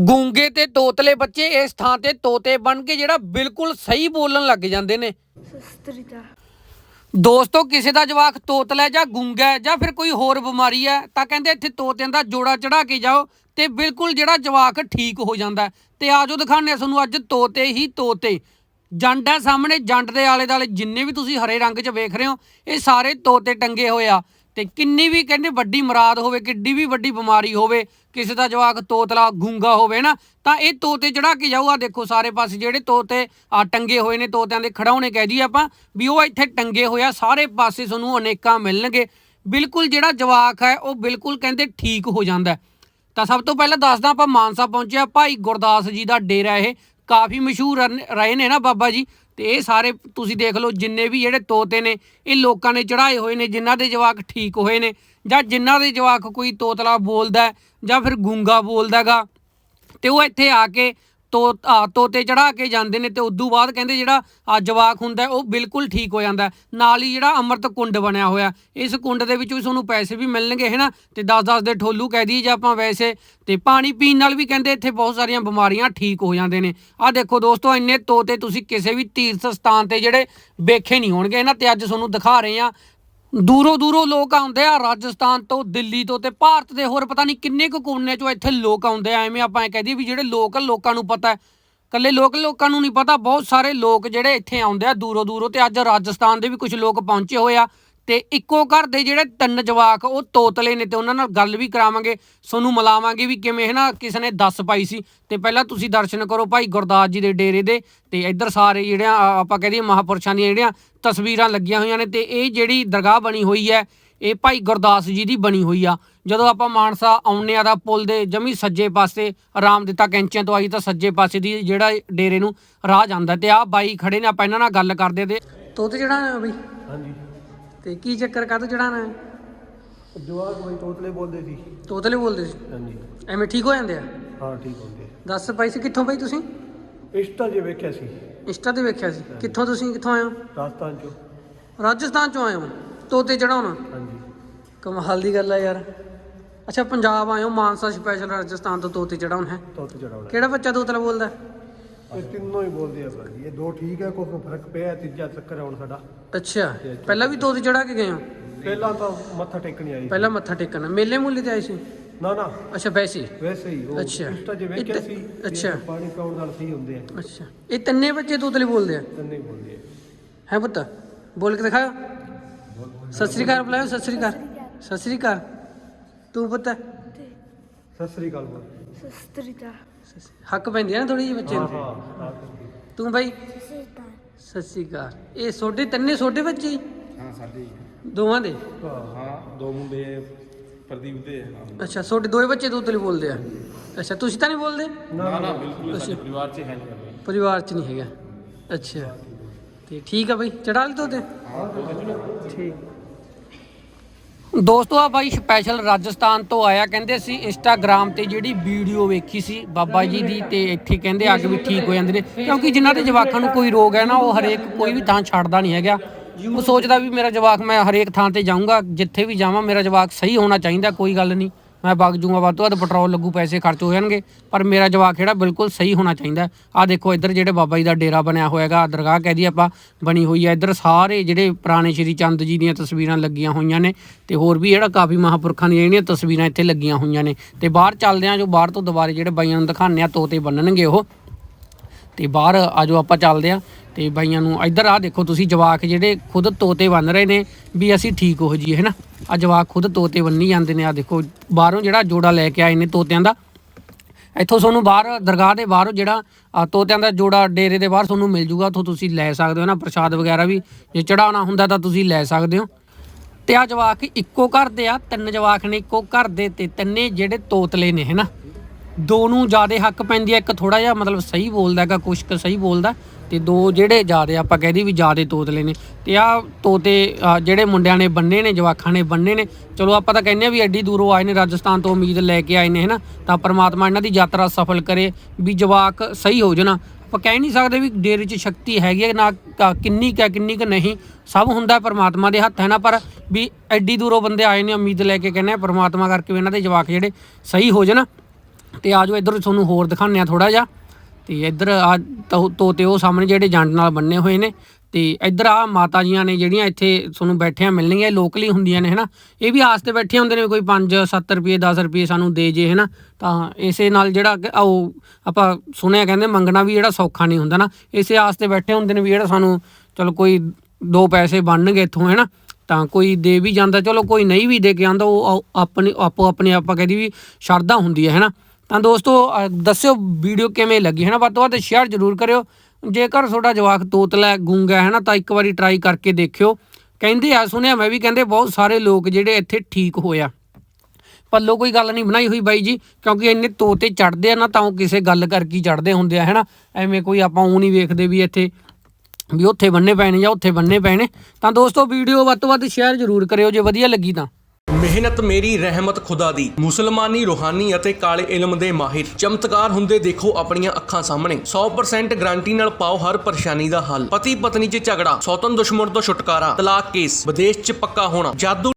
ਗੂੰਗੇ ਤੇ ਤੋਤਲੇ ਬੱਚੇ ਇਸ ਥਾਂ ਤੇ ਤੋਤੇ ਬਣ ਕੇ ਜਿਹੜਾ ਬਿਲਕੁਲ ਸਹੀ ਬੋਲਣ ਲੱਗ ਜਾਂਦੇ ਨੇ। ਸਸਤਰੀਤਾ ਦੋਸਤੋ, ਕਿਸੇ ਦਾ ਜਵਾਕ ਤੋਤਲਾ ਜਾਂ ਗੂੰਗਾ ਹੈ ਜਾਂ ਫਿਰ ਕੋਈ ਹੋਰ ਬਿਮਾਰੀ ਹੈ, ਤਾਂ ਕਹਿੰਦੇ ਇੱਥੇ ਤੋਤਿਆਂ ਦਾ ਜੋੜਾ ਚੜਾ ਕੇ ਜਾਓ ਤੇ ਬਿਲਕੁਲ ਜਿਹੜਾ ਜਵਾਕ ਠੀਕ ਹੋ ਜਾਂਦਾ ਹੈ। ਤੇ ਆਜੋ ਦਿਖਾਣੇ ਤੁਹਾਨੂੰ ਅੱਜ ਤੋਤੇ ਹੀ ਤੋਤੇ। ਜੰਡ ਹੈ ਸਾਹਮਣੇ, ਜੰਡ ਦੇ ਆਲੇ ਦਾਲੇ ਜਿੰਨੇ ਵੀ ਤੁਸੀਂ ਹਰੇ ਰੰਗ 'ਚ ਵੇਖ ਰਹੇ ਹੋ, ਇਹ ਸਾਰੇ ਤੋਤੇ ਟੰਗੇ ਹੋਏ ਆ। ਤੇ ਕਿੰਨੀ ਵੀ ਕਹਿੰਦੇ ਵੱਡੀ ਮਰਾਦ ਹੋਵੇ, ਕਿੱਡੀ ਵੀ ਵੱਡੀ ਬਿਮਾਰੀ ਹੋਵੇ, ਕਿਸੇ ਦਾ ਜਵਾਕ ਤੋਤਲਾ, ਗੂੰਗਾ ਹੋਵੇ ਨਾ, ਤਾਂ ਇਹ ਤੋਤੇ ਚੜਾ ਕੇ ਜਾਊਗਾ ਦੇਖੋ ਸਾਰੇ ਪਾਸੇ ਜਿਹੜੇ ਤੋਤੇ ਆ ਟੰਗੇ ਹੋਏ ਨੇ, ਤੋਤਿਆਂ ਦੇ ਖੜਾਉਣੇ ਕਹਿ ਦਈਏ ਆਪਾਂ, ਵੀ ਉਹ ਇੱਥੇ ਟੰਗੇ ਹੋਇਆ ਸਾਰੇ ਪਾਸੇ ਤੁਹਾਨੂੰ ਅਨੇਕਾਂ ਮਿਲਣਗੇ। ਬਿਲਕੁਲ ਜਿਹੜਾ ਜਵਾਕ ਹੈ, ਉਹ ਬਿਲਕੁਲ ਕਹਿੰਦੇ ਠੀਕ ਹੋ ਜਾਂਦਾ ਤਾਂ ਸਭ ਤੋਂ ਪਹਿਲਾਂ ਦੱਸਦਾ ਆਪਾਂ, ਮਾਨਸਾ ਪਹੁੰਚਿਆ ਭਾਈ ਗੁਰਦਾਸ ਜੀ ਦਾ ਡੇਰਾ ਇਹ। ਕਾਫੀ ਮਸ਼ਹੂਰ ਰਹੇ ਨੇ ਨਾ ਬਾਬਾ ਜੀ। ਤੇ ਇਹ ਸਾਰੇ ਤੁਸੀਂ ਦੇਖ ਲਓ ਜਿੰਨੇ ਵੀ ਜਿਹੜੇ ਤੋਤੇ ਨੇ, ਇਹ ਲੋਕਾਂ ਨੇ ਚੜਾਏ ਹੋਏ ਨੇ, ਜਿਨ੍ਹਾਂ ਦੇ ਜਵਾਕ ਠੀਕ ਹੋਏ ਨੇ ਜਾਂ ਜਿਨ੍ਹਾਂ ਦੇ ਜਵਾਕ ਕੋਈ ਤੋਤਲਾ ਬੋਲਦਾ ਜਾਂ ਫਿਰ ਗੂੰਗਾ ਬੋਲਦਾਗਾ ਤੇ ਉਹ ਇੱਥੇ ਆ ਕੇ ਤੋ ਤੋਤੇ ਚੜਾ ਕੇ ਜਾਂਦੇ ਨੇ ਤੇ ਉਦੋਂ ਬਾਅਦ ਕਹਿੰਦੇ ਜਿਹੜਾ, ਆ, ਜਵਾਕ ਹੁੰਦਾ ਉਹ ਬਿਲਕੁਲ ਠੀਕ ਹੋ ਜਾਂਦਾ ਨਾਲ ਹੀ ਜਿਹੜਾ ਅੰਮ੍ਰਿਤ ਕੁੰਡ ਬਣਿਆ ਹੋਇਆ ਇਸ ਕੁੰਡ ਦੇ ਵਿੱਚ ਵੀ ਤੁਹਾਨੂੰ ਪੈਸੇ ਵੀ ਮਿਲਣਗੇ, ਹੈ ਨਾ? ਤੇ 10-10 ਦੇ ਠੋਲੂ ਕਹਿ ਦਈਏ ਜਾਂ ਆਪਾਂ ਵੈਸੇ। ਤੇ ਪਾਣੀ ਪੀਣ ਨਾਲ ਵੀ ਕਹਿੰਦੇ ਇੱਥੇ ਬਹੁਤ ਸਾਰੀਆਂ ਬਿਮਾਰੀਆਂ ਠੀਕ ਹੋ ਜਾਂਦੇ ਨੇ। ਆ ਦੇਖੋ ਦੋਸਤੋ, ਇੰਨੇ ਤੋਤੇ ਤੁਸੀਂ ਕਿਸੇ ਵੀ ਤੀਰਥ ਸਥਾਨ ਤੇ ਜਿਹੜੇ ਵੇਖੇ ਨਹੀਂ ਹੋਣਗੇ ਨਾ? ਤੇ ਅੱਜ ਤੁਹਾਨੂੰ ਦਿਖਾ ਰਹੇ ਆ ਦੂਰੋਂ ਦੂਰੋਂ ਲੋਕ ਆਉਂਦੇ ਆ ਰਾਜਸਥਾਨ ਤੋਂ, ਦਿੱਲੀ ਤੋਂ ਤੇ ਭਾਰਤ ਦੇ ਹੋਰ ਪਤਾ ਨਹੀਂ ਕਿੰਨੇ ਕੁ ਕੋਨੇ ਚੋਂ ਇੱਥੇ ਲੋਕ ਆਉਂਦੇ ਆ। ਐਵੇਂ ਆਪਾਂ ਇਹ ਕਹਦੇ ਵੀ ਜਿਹੜੇ ਲੋਕਲ ਲੋਕਾਂ ਨੂੰ ਪਤਾ ਹੈ। ਕੱਲੇ ਲੋਕਲ ਲੋਕਾਂ ਨੂੰ ਨਹੀਂ ਪਤਾ, ਬਹੁਤ ਸਾਰੇ ਲੋਕ ਜਿਹੜੇ ਇੱਥੇ ਆਉਂਦੇ ਆ ਦੂਰੋਂ ਦੂਰੋਂ ਤੇ ਅੱਜ ਰਾਜਸਥਾਨ ਦੇ ਵੀ ਕੁਝ ਲੋਕ ਪਹੁੰਚੇ ਹੋਏ ਆ। ਤੇ ਇੱਕੋ ਘਰ ਦੇ ਜਿਹੜੇ ਤਿੰਨ ਜਵਾਕ ਉਹ ਤੋਤਲੇ ਨੇ ਤੇ ਉਹਨਾਂ ਨਾਲ ਗੱਲ ਵੀ ਕਰਾਵਾਂਗੇ ਤੁਹਾਨੂੰ ਮਿਲਾਵਾਂਗੇ ਵੀ ਕਿਵੇਂ ਹੈ ਨਾ ਕਿਸੇ ਨੇ ਦੱਸ ਪਾਈ ਸੀ। ਤੇ ਪਹਿਲਾਂ ਤੁਸੀਂ ਦਰਸ਼ਨ ਕਰੋ ਭਾਈ ਗੁਰਦਾਸ ਜੀ ਦੇ ਡੇਰੇ ਦੇ ਤੇ ਇੱਧਰ ਸਾਰੇ ਜਿਹੜਿਆਂ ਆ- ਆਪਾਂ ਕਹਦੇ ਮਹਾਪੁਰਸ਼ਾਂ ਦੀਆਂ ਜਿਹੜੀਆਂ ਤਸਵੀਰਾਂ ਲੱਗੀਆਂ ਹੋਈਆਂ ਨੇ ਤੇ ਇਹ ਜਿਹੜੀ ਦਰਗਾਹ ਬਣੀ ਹੋਈ ਹੈ ਇਹ ਭਾਈ ਗੁਰਦਾਸ ਜੀ ਦੀ ਬਣੀ ਹੋਈ ਆ। ਜਦੋਂ ਆਪਾਂ ਮਾਨਸਾ ਆਉਣੇ ਆ ਦਾ ਪੁਲ ਦੇ ਜਮੀ ਸੱਜੇ ਪਾਸੇ ਆਰਾਮ ਦਿੱਤਾ ਕੈਂਚਿਆਂ ਤੋਂ ਆਈ ਤਾਂ ਸੱਜੇ ਪਾਸੇ ਦੀ ਜਿਹੜਾ ਡੇਰੇ ਨੂੰ ਰਾਹ ਜਾਂਦਾ ਤੇ ਆਹ ਬਾਈ ਖੜੇ ਨੇ ਆਪਾਂ ਇਹਨਾਂ ਨਾਲ ਗੱਲ ਕਰਦੇ ਤੇ ਤੋਤੇ ਚੜਾਣਾ ਬਈ? ਹਾਂਜੀ। ਤੇ ਕੀ ਚੱਕਰ ਕਾਹਤੋਂ ਚੜਾਣਾ ਜਵਾਕ ਬਈ ਤੋਤਲੇ ਬੋਲਦੇ ਸੀ। ਤੋਤਲੇ ਬੋਲਦੇ ਸੀ? ਹਾਂਜੀ। ਐਵੇਂ ਠੀਕ ਹੋ ਜਾਂਦੇ ਆ? ਹਾਂ ਠੀਕ ਹੁੰਦੇ ਦੱਸ ਪਾਈ ਸੀ ਕਿੱਥੋਂ ਬਈ ਤੁਸੀਂ? ਇਸ਼ਟਾ ਜੇ ਵੇਖਿਆ ਸੀ। ਇੰਸਟਾ ਤੇ ਵੇਖਿਆ ਸੀ। ਕਿੱਥੋਂ ਤੁਸੀਂ ਕਿੱਥੋਂ ਆਏ ਹੋ? ਰਾਜਸਥਾਨ ਚੋਂ। ਰਾਜਸਥਾਨ ਚੋਂ ਆਏ ਹੋ? ਤੋਤੇ ਚੜਾਉਣਾ ਹਾਂਜੀ। ਕਮਾਲ ਦੀ ਗੱਲ ਆ ਯਾਰ। ਅੱਛਾ ਪੰਜਾਬ ਆਏ ਹੋ ਮਾਨਸਾ ਸਪੈਸ਼ਲ ਰਾਜਸਥਾਨ ਤੋਂ ਤੋਤੇ ਚੜਾਉਣ ਹੈ। ਤੋਤੇ ਚੜਾਉਣਾ ਕਿਹੜਾ ਬੱਚਾ ਤੋਤਲਾ ਬੋਲਦਾ? ਇਹ ਤਿੰਨੋਂ ਹੀ ਬੋਲਦੇ ਆ ਭਾਜੀ। ਇਹ ਦੋ ਠੀਕ ਹੈ ਕੋਈ ਫ਼ਰਕ ਪਿਆ ਤੀਜਾ ਚੱਕਰ ਆਉਣ ਸਾਡਾ। ਅੱਛਾ ਪਹਿਲਾਂ ਵੀ ਤੋਤੇ ਚੜਾ ਕੇ ਗਏ ਹੋ? ਪਹਿਲਾਂ ਤਾਂ ਮੱਥਾ ਟੇਕਣੀ ਆਈ ਸੀ। ਪਹਿਲਾਂ ਮੱਥਾ ਟੇਕਣ। ਮੇਲੇ ਮੁੱਲੇ ਤੇ ਆਏ ਸੀ? ਨਾ ਨਾ। ਅੱਛਾ ਵੈਸੇ? ਵੈਸੇ ਹੀ ਉਹ ਅੱਛਾ। ਇਸ਼ਟਾ ਜੇ ਵੇਖਿਆ ਸੀ ਅੱਛਾ। ਪਾਣੀ ਪਾਉਣ ਨਾਲ ਸਹੀ ਹੁੰਦੇ ਆ। ਅੱਛਾ। ਇਹ ਤਿੰਨੇ ਬੱਚੇ ਤੋਤਲੇ ਬੋਲਦੇ ਆ? ਤਿੰਨੇ ਹੀ ਬੋਲਦੇ ਆ। ਹੈ ਪੁੱਤ? ਬੋਲ ਕੇ ਦਿਖਾਓ ਸਤਿ ਸ੍ਰੀ ਅਕਾਲ ਬੁਲਾਓ ਸਤਿ ਸ੍ਰੀ ਅਕਾਲ। ਸਤਿ ਸ੍ਰੀ ਅਕਾਲ। ਤੂੰ ਪੁੱਤ? ਸਤਿ ਸ੍ਰੀ ਅਕਾਲ ਬੋਲ। ਸਸਤਰੀਤਾ ਹੱਕ ਪੈਂਦੀ ਆ ਨਾ ਥੋੜੀ ਜਿਹੀ ਬੱਚੇ ਨੂੰ। ਤੂੰ ਬਾਈ? ਸਤਿ ਸ੍ਰੀ ਅਕਾਲ। ਇਹ ਛੋਟੇ ਤਿੰਨੇ ਛੋਟੇ ਬੱਚੇ ਹੀ? ਹਾਂ ਸਾਡੇ ਹੀ ਦੋਵਾਂ ਦੇ? ਹਾਂ। ਦੋ ਮੁੰਡੇ ਪ੍ਰਦੀਪ ਦੇ ਹਾਂ। ਅੱਛਾ ਛੋਟੇ ਦੋਏ ਬੱਚੇ ਤੋਤਲੇ ਬੋਲਦੇ ਆ? ਅੱਛਾ ਤੁਸੀਂ ਤਾਂ ਨਹੀਂ ਬੋਲਦੇ? ਨਾ ਨਾ ਬਿਲਕੁਲ ਸਾਡੇ ਪਰਿਵਾਰ 'ਚ ਹੈ ਨਹੀਂ ਪਰਿਵਾਰ ਚ ਨਹੀਂ ਹੈਗਾ। ਅੱਛਾ। ਤੇ ਠੀਕ ਆ ਬਈ ਚੜਾ ਲਈ ਤੋਤੇ? ਠੀਕ। ਦੋਸਤੋ, ਆ ਬਾਈ ਸਪੈਸ਼ਲ ਰਾਜਸਥਾਨ ਤੋਂ ਆਇਆ, ਕਹਿੰਦੇ ਸੀ ਇੰਸਟਾਗ੍ਰam ਤੇ ਜਿਹੜੀ ਵੀਡੀਓ ਵੇਖੀ ਸੀ ਬਾਬਾ ਜੀ ਦੀ ਤੇ ਇੱਥੇ ਕਹਿੰਦੇ ਅੱਗ ਵੀ ਠੀਕ ਹੋ ਜਾਂਦੇ ਨੇ। ਕਿਉਂਕਿ ਜਿਨ੍ਹਾਂ ਦੇ ਜਵਾਕਾਂ ਨੂੰ ਕੋਈ ਰੋਗ ਹੈ ਨਾ, ਉਹ ਹਰੇਕ ਕੋਈ ਵੀ ਥਾਂ ਛੱਡਦਾ ਨਹੀਂ ਹੈਗਾ। ਉਹ ਸੋਚਦਾ ਵੀ ਮੇਰਾ ਜਵਾਕ, ਮੈਂ ਹਰੇਕ ਥਾਂ ਤੇ ਜਾਊਂਗਾ, ਜਿੱਥੇ ਵੀ ਜਾਵਾਂ, ਮੇਰਾ ਜਵਾਕ ਸਹੀ ਹੋਣਾ ਚਾਹੀਦਾ, ਕੋਈ ਗੱਲ ਨਹੀਂ। ਮੈਂ ਵਗ ਜੂੰਗਾ, ਵੱਧ ਤੋਂ ਵੱਧ ਪੈਟਰੋਲ ਲੱਗੂ, ਪੈਸੇ ਖਰਚ ਹੋ ਜਾਣਗੇ। ਪਰ ਮੇਰਾ ਜਵਾਕ ਜਿਹੜਾ ਬਿਲਕੁਲ ਸਹੀ ਹੋਣਾ ਚਾਹੀਦਾ ਆ ਦੇਖੋ, ਇੱਧਰ ਜਿਹੜੇ ਬਾਬਾ ਜੀ ਦਾ ਡੇਰਾ ਬਣਿਆ ਹੋਇਆਗਾ ਦਰਗਾਹ ਕਹਿ ਦੀ ਆਪਾਂ, ਬਣੀ ਹੋਈ ਹੈ। ਇੱਧਰ ਸਾਰੇ ਜਿਹੜੇ ਪੁਰਾਣੇ ਸ਼੍ਰੀ ਚੰਦ ਜੀ ਦੀਆਂ ਤਸਵੀਰਾਂ ਲੱਗੀਆਂ ਹੋਈਆਂ ਨੇ ਤੇ ਹੋਰ ਵੀ ਜਿਹੜਾ ਕਾਫੀ ਮਹਾਪੁਰਖਾਂ ਦੀਆਂ ਜਿਹੜੀਆਂ ਤਸਵੀਰਾਂ ਇੱਥੇ ਲੱਗੀਆਂ ਹੋਈਆਂ ਨੇ। ਤੇ ਬਾਹਰ ਚੱਲਦੇ ਆ ਜੋ ਬਾਹਰ ਤੋਂ ਦੁਬਾਰੇ ਜਿਹੜੇ ਬਾਈਆਂ ਨੂੰ ਦਿਖਾਉਂਦੇ ਆ ਤੋਤੇ ਬੰਨਣਗੇ ਉਹ। ਤੇ ਬਾਹਰ ਆਜੋ ਆਪਾਂ ਚੱਲਦੇ ਆ ਤੇ ਬਾਈਆਂ ਨੂੰ ਇੱਧਰ ਆ ਦੇਖੋ ਤੁਸੀਂ ਜਵਾਕ ਜਿਹੜੇ ਖੁਦ ਤੋਤੇ ਬਣ ਰਹੇ ਨੇ ਵੀ ਅਸੀਂ ਠੀਕ ਹੋ ਜੀ ਹੈ ਨਾ? ਆ ਜਵਾਕ ਖੁਦ ਤੋਤੇ ਬੰਨੀ ਜਾਂਦੇ ਨੇ ਆ ਦੇਖੋ, ਬਾਹਰੋਂ ਜਿਹੜਾ ਜੋੜਾ ਲੈ ਕੇ ਆਏ ਨੇ ਤੋਤਿਆਂ ਦਾ। ਇੱਥੋਂ ਤੁਹਾਨੂੰ ਬਾਹਰ ਦਰਗਾਹ ਦੇ ਬਾਹਰੋਂ ਜਿਹੜਾ ਤੋਤਿਆਂ ਦਾ ਜੋੜਾ ਡੇਰੇ ਦੇ ਬਾਹਰ ਤੁਹਾਨੂੰ ਮਿਲ ਜੂਗਾ, ਉੱਥੋਂ ਤੁਸੀਂ ਲੈ ਸਕਦੇ ਹੋ ਨਾ? ਪ੍ਰਸ਼ਾਦ ਵਗੈਰਾ ਵੀ, ਜੇ ਚੜਾਉਣਾ ਹੁੰਦਾ ਤਾਂ ਤੁਸੀਂ ਲੈ ਸਕਦੇ ਹੋ। ਤੇ ਆ ਜਵਾਕ ਇੱਕੋ ਘਰ ਦੇ ਆ, ਤਿੰਨ ਜਵਾਕ ਨੇ ਇੱਕੋ ਘਰ ਦੇ ਤੇ ਤਿੰਨੇ ਜਿਹੜੇ ਤੋਤਲੇ ਨੇ ਹੈਨਾ ਦੋ ਨੂੰ ਜ਼ਿਆਦਾ ਹੱਕ ਪੈਂਦੀ ਹੈ ਇੱਕ ਥੋੜਾ ਜਿਹਾ ਮਤਲਬ ਸਹੀ ਬੋਲਦਾ ਹੈਗਾ ਕੁਛ ਕੁ ਸਹੀ ਬੋਲਦਾ। ਤੇ ਦੋ ਜਿਹੜੇ ਜਿਆਦੇ ਆਪਾਂ ਕਹਦੇ ਵੀ ਜਿਆਦੇ ਤੋਤਲੇ ਨੇ ਤੇ ਆ ਤੋਤੇ ਜਿਹੜੇ ਮੁੰਡਿਆਂ ਨੇ ਬੰਨੇ ਨੇ, ਜਵਾਕਾਂ ਨੇ ਬੰਨੇ ਨੇ, ਚਲੋ ਆਪਾਂ ਤਾਂ ਕਹਿੰਦੇ ਆ ਵੀ ਐਡੀ ਦੂਰੋਂ ਆਏ ਨੇ, ਰਾਜਸਥਾਨ ਤੋਂ ਉਮੀਦ ਲੈ ਕੇ ਆਏ ਨੇ, ਹੈਨਾ? ਤਾਂ ਪਰਮਾਤਮਾ ਇਹਨਾਂ ਦੀ ਯਾਤਰਾ ਸਫਲ ਕਰੇ ਵੀ ਜਵਾਕ ਸਹੀ ਹੋ ਜਾਣਾ। ਆਪਾਂ ਕਹਿ ਨਹੀਂ ਸਕਦੇ ਵੀ ਡੇਰੇ 'ਚ ਸ਼ਕਤੀ ਹੈਗੀ ਹੈ, ਨਾ ਕ- ਕਿੰਨੀ ਕੁ ਕਿੰਨੀ ਕੁ ਨਹੀਂ, ਸਭ ਹੁੰਦਾ ਪਰਮਾਤਮਾ ਦੇ ਹੱਥ ਹੈ ਨਾ ਪਰ ਵੀ ਐਡੀ ਦੂਰੋਂ ਬੰਦੇ ਆਏ ਨੇ, ਉਮੀਦ ਲੈ ਕੇ ਕਹਿੰਦੇ ਪਰਮਾਤਮਾ ਕਰਕੇ ਵੀ ਇਹਨਾਂ ਦੇ ਜਵਾਕ ਜਿਹੜੇ ਸਹੀ ਹੋ ਜਾਣ। ਤੇ ਆਜੋ ਇੱਧਰ ਤੁਹਾਨੂੰ ਹੋਰ ਦਿਖਾਉਂਦੇ ਆ ਥੋੜਾ ਜਿਹਾ। ਤੇ ਇੱਧਰ ਆ ਤੋ- ਤੋਤੇ ਉਹ ਸਾਹਮਣੇ ਜਿਹੜੇ ਜੰਡ ਨਾਲ ਬੰਨੇ ਹੋਏ ਨੇ ਤੇ ਇੱਧਰ ਆ ਮਾਤਾ ਜੀਆਂ ਨੇ ਜਿਹੜੀਆਂ ਇੱਥੇ ਤੁਹਾਨੂੰ ਬੈਠਿਆਂ ਮਿਲਣਗੀਆਂ, ਇਹ ਲੋਕਲੀ ਹੁੰਦੀਆਂ ਨੇ, ਹਨਾ? ਇਹ ਵੀ ਆਸ ਤੇ ਬੈਠੇ ਹੁੰਦੇ ਨੇ ਵੀ ਕੋਈ 5 7 ਰੁਪਏ 10 ਰੁਪਏ ਸਾਨੂੰ ਦੇ ਜੇ, ਹਨਾ? ਤਾਂ ਇਸੇ ਨਾਲ ਜਿਹੜਾ ਉਹ ਆਪਾਂ ਸੁਣਿਆ ਕਹਿੰਦੇ ਮੰਗਣਾ ਵੀ ਜਿਹੜਾ ਸੌਖਾ ਨਹੀਂ ਹੁੰਦਾ ਨਾ। ਇਸੇ ਆਸ ਤੇ ਬੈਠੇ ਹੁੰਦੇ ਨੇ ਵੀ ਜਿਹੜਾ ਸਾਨੂੰ ਚਲੋ ਕੋਈ ਦੋ ਪੈਸੇ ਬਣਨਗੇ ਇੱਥੋਂ, ਹਨਾ? ਤਾਂ ਕੋਈ ਦੇ ਵੀ ਜਾਂਦਾ, ਚਲੋ ਕੋਈ ਨਹੀਂ ਵੀ ਦੇ ਕੇ ਆਂਦਾ ਉਹ ਆਪਣੀ ਆਪੋ ਆਪਣੇ ਆਪਾਂ ਕਹਦੀ ਵੀ ਸ਼ਰਧਾ ਹੁੰਦੀ ਹੈ, ਹਨਾ? ਤਾਂ ਦੋਸਤੋ ਦੱਸਿਓ ਵੀਡੀਓ ਕਿਵੇਂ ਲੱਗੀ ਹੈ ਨਾ ਵੱਧ ਤੋਂ ਵੱਧ ਸ਼ੇਅਰ ਜ਼ਰੂਰ ਕਰਿਓ। ਜੇਕਰ ਤੁਹਾਡਾ ਜਵਾਕ ਤੋਤਲਾ ਹੈ, ਗੂੰਗਾ ਹੈ ਨਾ ਤਾਂ ਇੱਕ ਵਾਰੀ ਟਰਾਈ ਕਰਕੇ ਦੇਖਿਓ। ਕਹਿੰਦੇ ਆ ਸੁਣਿਆ ਮੈਂ ਵੀ ਕਹਿੰਦੇ ਬਹੁਤ ਸਾਰੇ ਲੋਕ ਜਿਹੜੇ ਇੱਥੇ ਠੀਕ ਹੋਇਆ। ਪੱਲੋ ਕੋਈ ਗੱਲ ਨਹੀਂ ਬਣਾਈ ਹੋਈ ਬਾਈ ਜੀ ਕਿਉਂਕਿ ਇੰਨੇ ਤੋਤੇ ਚੜਦੇ ਆ ਨਾ ਤਾਂ ਉਹ ਕਿਸੇ ਗੱਲ ਕਰਕੇ ਹੀ ਚੜਦੇ ਹੁੰਦੇ ਆ ਹੈਨਾ? ਐਵੇਂ ਕੋਈ ਆਪਾਂ ਉਹ ਨਹੀਂ ਵੇਖਦੇ ਵੀ ਇੱਥੇ ਵੀ ਉੱਥੇ ਬੰਨੇ ਪਏ ਨੇ ਜਾਂ ਉੱਥੇ ਬੰਨੇ ਪਏ ਨੇ ਤਾਂ ਦੋਸਤੋ ਵੀਡੀਓ ਵੱਧ ਤੋਂ ਵੱਧ ਸ਼ੇਅਰ ਜ਼ਰੂਰ ਕਰਿਓ ਜੇ ਵਧੀਆ ਲੱਗੀ ਤਾਂ। ਮਿਹਨਤ ਮੇਰੀ, ਰਹਿਮਤ ਖੁਦਾ ਦੀ। ਮੁਸਲਮਾਨੀ ਰੂਹਾਨੀ ਅਤੇ ਕਾਲੇ ਇਲਮ ਦੇ ਮਾਹਿਰ। ਚਮਤਕਾਰ ਹੁੰਦੇ ਦੇਖੋ ਆਪਣੀਆਂ ਅੱਖਾਂ ਸਾਹਮਣੇ। 100% ਗਾਰੰਟੀ ਨਾਲ ਪਾਓ ਹਰ ਪਰੇਸ਼ਾਨੀ ਦਾ ਹੱਲ। ਪਤੀ ਪਤਨੀ 'ਚ ਝਗੜਾ ਸੌਤਨ ਦੁਸ਼ਮਣ ਤੋਂ ਛੁਟਕਾਰਾ, ਤਲਾਕ ਕੇਸ। ਵਿਦੇਸ਼ 'ਚ ਪੱਕਾ ਹੋਣਾ। ਜਾਦੂ